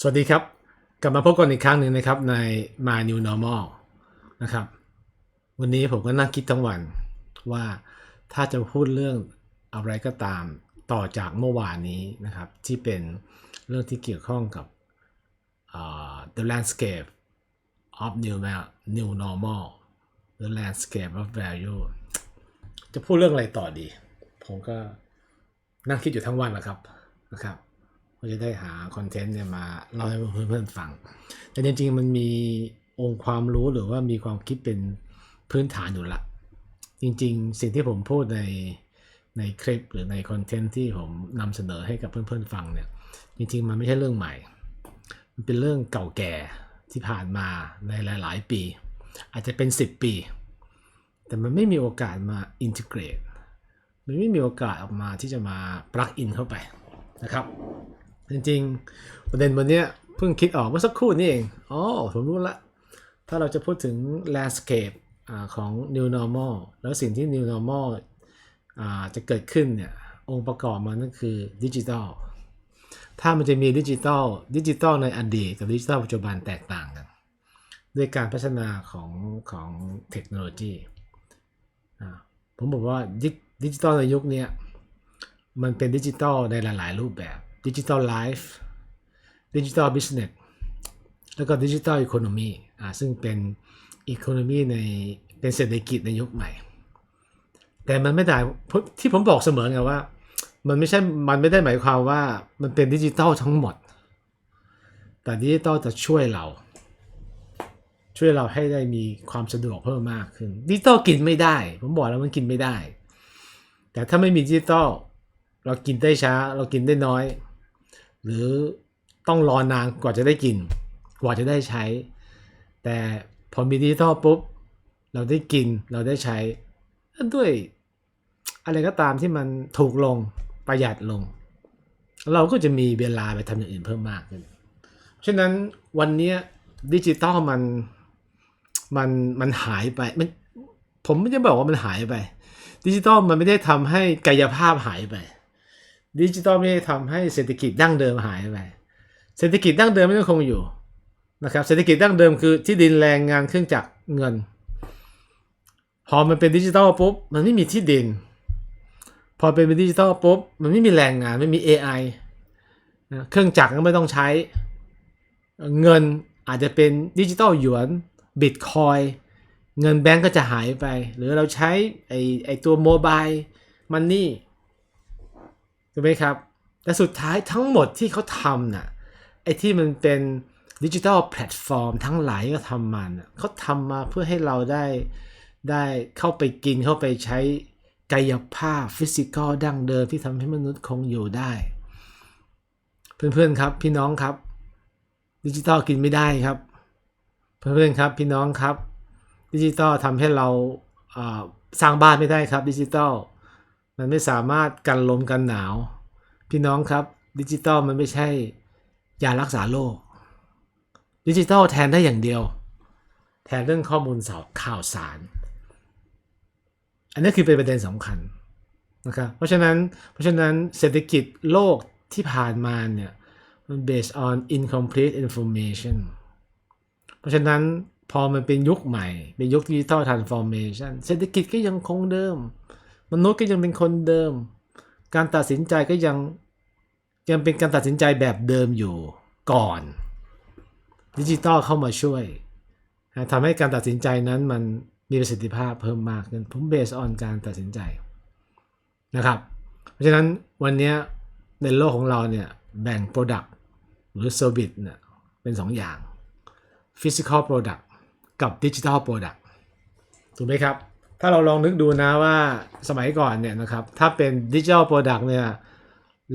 สวัสดีครับ กลับมาพบกันอีกครั้งหนึ่งนะครับใน My New Normal นะครับ วันนี้ผมก็นั่งคิดทั้งวันว่าถ้าจะพูดเรื่องอะไรก็ตามต่อจากเมื่อวานนี้นะครับ ที่เป็นเรื่องที่เกี่ยวข้องกับอ่า the landscape of new new normal the landscape of value จะพูดเรื่องอะไรต่อดี ผมก็นั่งคิดอยู่ทั้งวันนะครับนะครับ ก็จะได้หาคอนเทนต์เนี่ยมาเล่าให้เพื่อนๆฟัง แต่จริงๆมันมีองค์ความรู้หรือว่ามีความคิดเป็นพื้นฐานอยู่ละ จริงๆ สิ่งที่ผมพูดในในคลิปหรือในคอนเทนต์ที่ผมนำเสนอให้กับเพื่อนๆฟังเนี่ยจริงๆ มันไม่ใช่เรื่องใหม่ มันเป็นเรื่องเก่าแก่ที่ผ่านมาในหลาย ๆ ปี อาจจะเป็น 10 ปี แต่มันไม่มีโอกาสมาอินทิเกรตมันไม่มีโอกาสออกมาที่จะมาปลักอินเข้าไปนะครับ จริงๆ ประเด็นวันนี้เพิ่งคิดออกเมื่อสักครู่นี่เอง อ๋อ ผมรู้ละ ถ้าเราจะพูดถึง landscape อของ new normal แล้วสิ่งที่ new normal จะเกิดขึ้นเนี่ย องค์ประกอบมันก็คือดิจิทัล ถ้ามันจะมีดิจิทัล ดิจิทัลในอดีตกับดิจิทัลปัจจุบันแตกต่างกัน ด้วยการพัฒนาของของเทคโนโลยี ผมบอกว่าดิจิทัลในยุคนี้มันเป็นดิจิทัลในหลาย ๆ รูปแบบ ดิจิทัลไลฟ์ดิจิทัลบิสเนสแล้วก็ดิจิทัลอีโคโนมีอ่าซึ่งเป็นอีโคโนมีในเป็นเศรษฐกิจในยุคใหม่ แต่มันไม่ได้ที่ผมบอกเสมอไงว่า มันไม่ใช่มันไม่ได้หมายความว่ามันเป็นดิจิทัลทั้งหมด แต่ดิจิทัลจะช่วยเรา ช่วยเราให้ได้มีความสะดวกเพิ่มมากขึ้นดิจิทัลกินไม่ได้ ผมบอกแล้วมันกินไม่ได้ แต่ถ้าไม่มีดิจิทัลเรากินได้ช้า เรากินได้น้อย หรือต้องรอนานกว่าจะได้กิน กว่าจะได้ใช้ แต่พอมีดิจิทัลปุ๊บ เราได้กินเราได้ใช้ ด้วยอะไรก็ตามที่มันถูกลงประหยัดลง เราก็จะมีเวลาไปทำอย่างอื่นเพิ่มมากขึ้นฉะนั้นวันนี้ดิจิตอลมันมันมันหายไปมันผมไม่ได้บอกว่ามันหายไป ดิจิตอลมันไม่ได้ทำให้กายภาพหายไป ดิจิตอลไม่ได้ทำให้เศรษฐกิจดั้งเดิมหายไปเศรษฐกิจดั้งเดิมไม่ต้องคงอยู่นะครับเศรษฐกิจดั้งเดิมคือที่ดินแรงงานเครื่องจักรเงิน พอมันเป็นดิจิตอลปุ๊บมันไม่มีที่ดิน พอเป็นดิจิตอลปุ๊บมันไม่มีแรงงานไม่มี AI นะเครื่องจักรก็ไม่ต้องใช้ เงินอาจจะเป็นดิจิตอลหยวนบิตคอยเงินแบงก์ก็จะหายไป หรือเราใช้ไอไอตัวโมบายมันนี่ ถูกไหมครับ แต่สุดท้ายทั้งหมดที่เขาทำน่ะไอ้ที่มันเป็นดิจิทัลแพลตฟอร์มทั้งหลายที่เขาทำมาน่ะเขาทำมาเพื่อให้เราได้ได้เข้าไปกินเข้าไปใช้กายภาพฟิสิกอลดั้งเดิมที่ทำให้มนุษย์คงอยู่ได้ เพื่อนๆครับพี่น้องครับ ดิจิตอลกินไม่ได้ครับ เพื่อนๆครับพี่น้องครับ ดิจิตอลทำให้เราอ่าสร้างบ้านไม่ได้ครับดิจิตอล มันไม่สามารถกันลมกันหนาว พี่น้องครับ ดิจิตอลมันไม่ใช่ยารักษาโรคดิจิตอลแทนได้อย่างเดียว แทนเรื่องข้อมูลสาวข่าวสาร อันนี้คือเป็นประเด็นสำคัญนะครับเพราะฉะนั้นเพราะฉะนั้นเศรษฐกิจโลกที่ผ่านมาเนี่ยมัน based on incomplete information เพราะฉะนั้นพอมันเป็นยุคใหม่ เป็นยุคดิจิทัล transformation เศรษฐกิจก็ยังคงเดิม มนุษย์ก็ยังเป็นคนเดิม การตัดสินใจก็ยังยังเป็นการตัดสินใจแบบเดิมอยู่ก่อน ดิจิตอลเข้ามาช่วยทำให้การตัดสินใจนั้นมันมีประสิทธิภาพเพิ่มมากขึ้นผมเบสออนการตัดสินใจนะครับ เพราะฉะนั้นวันนี้ในโลกของเราเนี่ยแบ่ง Product หรือ Service เนี่ยเป็น 2 อย่าง Physical Product กับ Digital Product ถูกไหมครับ ถ้าเราลองนึกดูนะว่าสมัยก่อนเนี่ยนะครับ ถ้าเป็น Digital Product เนี่ย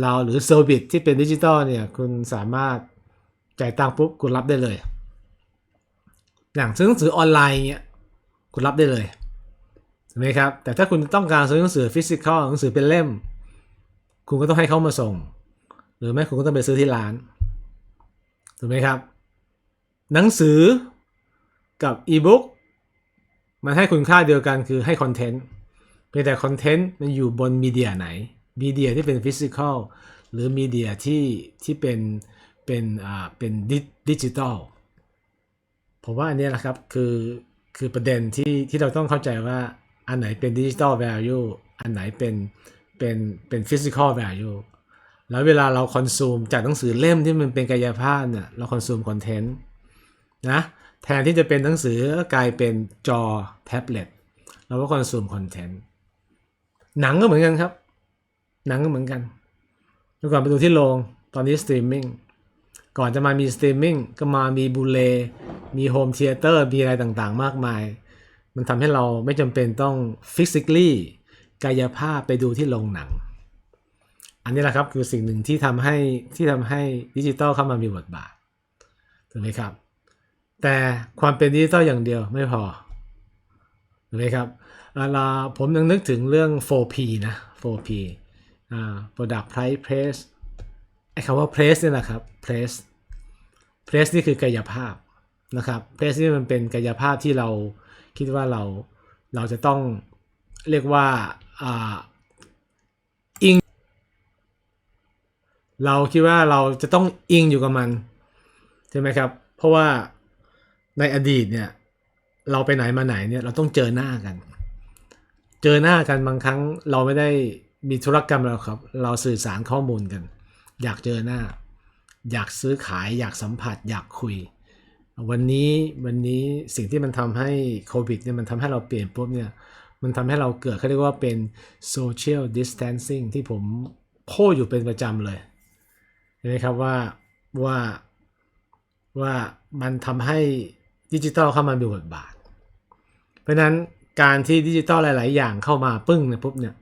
เราหรือ Service ที่เป็นดิจิ t a ลเนี่ย คุณสามารถจ่ายตังค์ปุ๊บคุณรับได้เลย อย่างซื้อหนังสือออนไลน์เนี่ยคุณรับได้เลยถูกไหมครับ แต่ถ้าคุณต้องการซื้อหนังสือฟิสิกอลหนังสือเป็นเล่ม คุณก็ต้องให้เขามาส่ง หรือไม่คุณก็ต้องไปซื้อที่ร้านถูกไหมครับ หนังสือกับอีบุ๊ก มันให้คุณค่าเดียวกันคือให้คอนเทนต์เพียงแต่คอนเทนต์มันอยู่บนมีเดียไหนมีเดียที่เป็นฟิสิกอลหรือมีเดียที่ที่เป็นเป็นอ่าเป็นดิจิตอลผมว่าอันนี้ยนะครับคือคือประเด็นที่ที่เราต้องเข้าใจว่าอันไหนเป็นดิจิตอล value อันไหนเป็นเป็นเป็นฟิสิกอล value แล้วเวลาเราคอนซูมจากหนังสือเล่มที่มันเป็นกายภาพเนี่ยเราคอนซูมคอนเทนต์นะ แทนที่จะเป็นหนังสือก็กลายเป็นจอแท็บเล็ตเราก็คอนซูมคอนเทนต์หนังก็เหมือนกันครับ หนังก็เหมือนกันเมื่อก่อนไปดูที่โรงตอนนี้สตรีมมิ่งก่อนจะมามีสตรีมมิ่งก็มามีบูเลมีโฮมเทเตอร์มีอะไรต่างๆ มากมาย มันทำให้เราไม่จำเป็นต้องฟิสิก a l ลี่กายภาพไปดูที่โรงหนัง อันนี้แหละครับคือสิ่งหนึ่งที่ทำให้ที่ทำให้ดิจิตอลเข้ามามีบทบาทถูกไหมครับ แต่ความเป็นดิจิตอลอย่างเดียวไม่พอถูกไหมครับเวลาผมยังนึกถึงเรื่อง 4P นะ 4P อ่า product price place ไอ้คำว่า place เนี่ยนะครับ place place นี่คือกายภาพนะครับ place นี่มันเป็นกายภาพที่เราคิดว่าเราเราจะต้องเรียกว่าอ่าอิง เราคิดว่าเราจะต้องอิงอยู่กับมัน ใช่ไหมครับ เพราะว่า ในอดีตเนี่ย เราไปไหนมาไหนเนี่ยเราต้องเจอหน้ากัน เจอหน้ากันบางครั้งเราไม่ได้มีธุรกรรมเราครับ เราสื่อสารข้อมูลกัน อยากเจอหน้า อยากซื้อขาย อยากสัมผัส อยากคุย วันนี้วันนี้สิ่งที่มันทำให้โควิดเนี่ยมันทำให้เราเปลี่ยนปุ๊บเนี่ยมันทำให้เราเกิดเขาเรียกว่าเป็น social distancing ที่ผมพูดอยู่เป็นประจำเลยเห็นไหมครับว่าว่าว่ามันทำให้ ดิจิตอลเข้ามามีบทบาท เพราะนั้นการที่ดิจิตอลหลาย ๆ อย่างเข้ามาปึ้งเนี่ยปุ๊บเนี่ย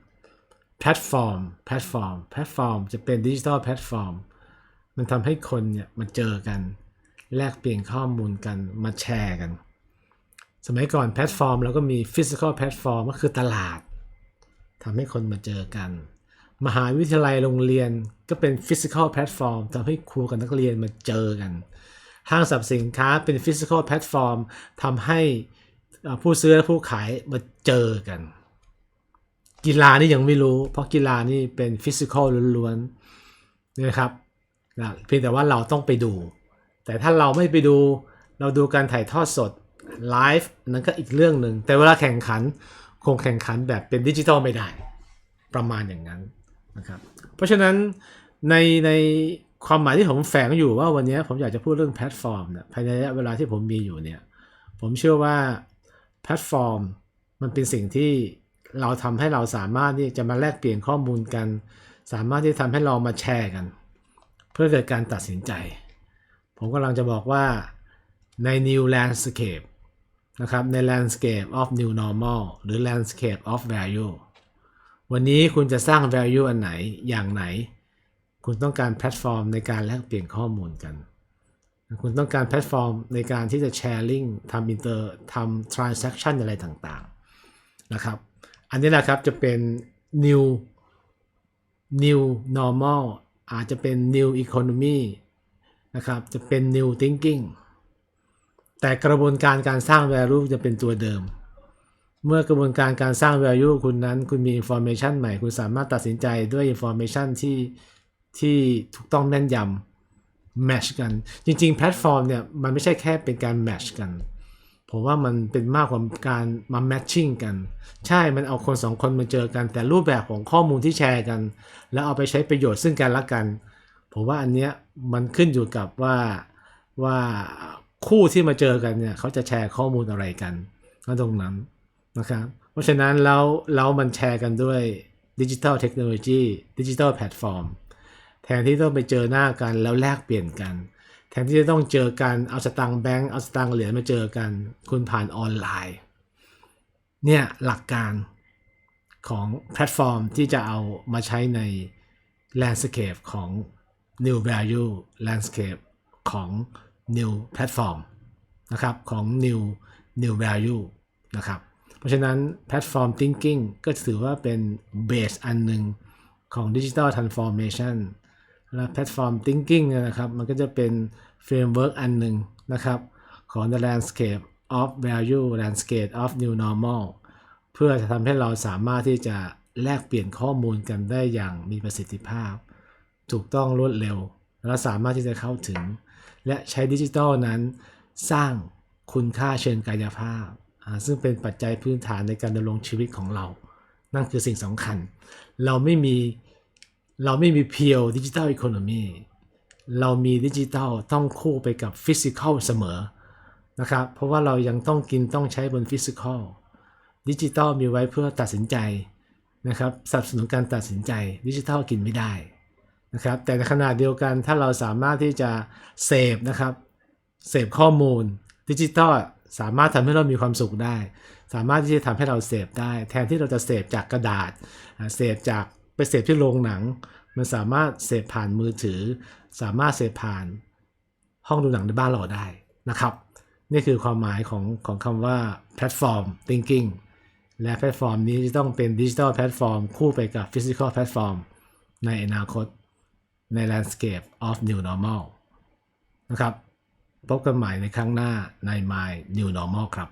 แพลตฟอร์มแพลตฟอร์มแพลตฟอร์มจะเป็นดิจิตอลแพลตฟอร์มมันทำให้คนเนี่ยมาเจอกัน แลกเปลี่ยนข้อมูลกันมาแชร์กัน สมัยก่อนแพลตฟอร์มเราก็มีฟิสิกอลแพลตฟอร์มก็คือตลาดทำให้คนมาเจอกัน มหาวิทยาลัยโรงเรียนก็เป็นฟิสิกอลแพลตฟอร์มทำให้ครูกับนักเรียนมาเจอกัน ห้างสรรพสินค้าเป็นฟิสิกอลแพลตฟอร์มทำให้ผู้ซื้อและผู้ขายมาเจอกัน กีฬานี่ยังไม่รู้ เพราะกีฬานี่เป็นฟิสิกอลล้วนๆนะครับนะเพียงแต่ว่าเราต้องไปดู แต่ถ้าเราไม่ไปดูเราดูการถ่ายทอดสดไลฟ์นั้นก็อีกเรื่องหนึ่ง แต่เวลาแข่งขันคงแข่งขันแบบเป็นดิจิตอลไม่ได้ ประมาณอย่างนั้นนะครับ เพราะฉะนั้นในใน ความหมายที่ผมแฝงอยู่ว่าวันนี้ผมอยากจะพูดเรื่องแพลตฟอร์มเนี่ยภายในระยะเวลาที่ผมมีอยู่เนี่ย ผมเชื่อว่าแพลตฟอร์มมันเป็นสิ่งที่เราทำให้เราสามารถที่จะมาแลกเปลี่ยนข้อมูลกัน สามารถที่ทำให้เรามาแชร์กัน เพื่อเกิดการตัดสินใจ ผมกำลังจะบอกว่าใน new landscape นะครับใน landscape of new normal หรือ landscape of value วันนี้คุณจะสร้าง value อันไหนอย่างไหน คุณต้องการแพลตฟอร์มในการแลกเปลี่ยนข้อมูลกัน คุณต้องการแพลตฟอร์มในการที่จะแชร์ลิงทำอินเตอร์ทำ transaction อะไรต่างๆนะครับ อันนี้แหละครับจะเป็น new new normal อาจจะเป็น new economy นะครับ จะเป็น new thinking แต่กระบวนการการสร้าง value จะเป็นตัวเดิม เมื่อกระบวนการการสร้าง value คุณนั้น คุณมี information ใหม่ คุณสามารถตัดสินใจด้วย information ที่ ที่ถูกต้องแม่นยำ match กัน จริง ๆ แพลตฟอร์มเนี่ย มันไม่ใช่แค่เป็นการ match กัน ผมว่ามันเป็นมากกว่าการมา matching กัน ใช่มันเอาคนสองคนมาเจอกัน แต่รูปแบบของข้อมูลที่แชร์กัน แล้วเอาไปใช้ประโยชน์ซึ่งกันและกัน ผมว่าอันเนี้ยมันขึ้นอยู่กับว่าว่าคู่ที่มาเจอกันเนี่ยเขาจะแชร์ข้อมูลอะไรกันก็ตรงนั้นนะครับเพราะฉะนั้นแล้วแล้วมันแชร์กันด้วยดิจิทัลเทคโนโลยีดิจิทัลแพลตฟอร์ม แทนที่ต้องไปเจอหน้ากันแล้วแลกเปลี่ยนกัน แทนที่จะต้องเจอกันเอาสตังค์แบงก์เอาสตังค์เหรียญมาเจอกัน คุณผ่านออนไลน์ เนี่ยหลักการของแพลตฟอร์มที่จะเอามาใช้ใน landscape ของ new value landscape ของ new platform นะครับของ new new value นะครับเพราะฉะนั้น platform thinking ก็ถือว่าเป็น base อันหนึ่งของ digital transformation และ platform thinking เนี่ยนะครับ มันก็จะเป็น framework อันหนึ่งนะครับ ของ the landscape of value landscape of new normal เพื่อจะทำให้เราสามารถที่จะแลกเปลี่ยนข้อมูลกันได้อย่างมีประสิทธิภาพ ถูกต้องรวดเร็วเราสามารถที่จะเข้าถึง และใช้ดิจิทัลนั้น สร้างคุณค่าเชิงกายภาพ ซึ่งเป็นปัจจัยพื้นฐานในการดำรงชีวิตของเรา นั่นคือสิ่งสำคัญ เราไม่มี เราไม่มีเพียวดิจิทัลอีโคโนมีเรามีดิจิทัลต้องคู่ไปกับฟิสิกอลเสมอนะครับเพราะว่าเรายังต้องกินต้องใช้บนฟิสิกอลดิจิทัลมีไว้เพื่อตัดสินใจนะครับสนับสนุนการตัดสินใจดิจิทัลกินไม่ได้นะครับแต่ในขณะเดียวกันถ้าเราสามารถที่จะเสพนะครับเสพข้อมูลดิจิตอลสามารถทำให้เรามีความสุขได้ สามารถที่จะทำให้เราเสพได้ แทนที่เราจะเสพจากกระดาษเสพจาก เสพที่โรงหนัง มันสามารถเสพผ่านมือถือ สามารถเสพผ่านห้องดูหนังในบ้านเราได้นะครับ นี่คือความหมายของของคำว่าแพลตฟอร์ม thinking และแพลตฟอร์มนี้จะต้องเป็นดิจิทัลแพลตฟอร์มคู่ไปกับฟิสิกอลแพลตฟอร์มในอนาคตใน Landscape of New Normal นะครับ พบกันใหม่ในครั้งหน้าใน My New Normal ครับ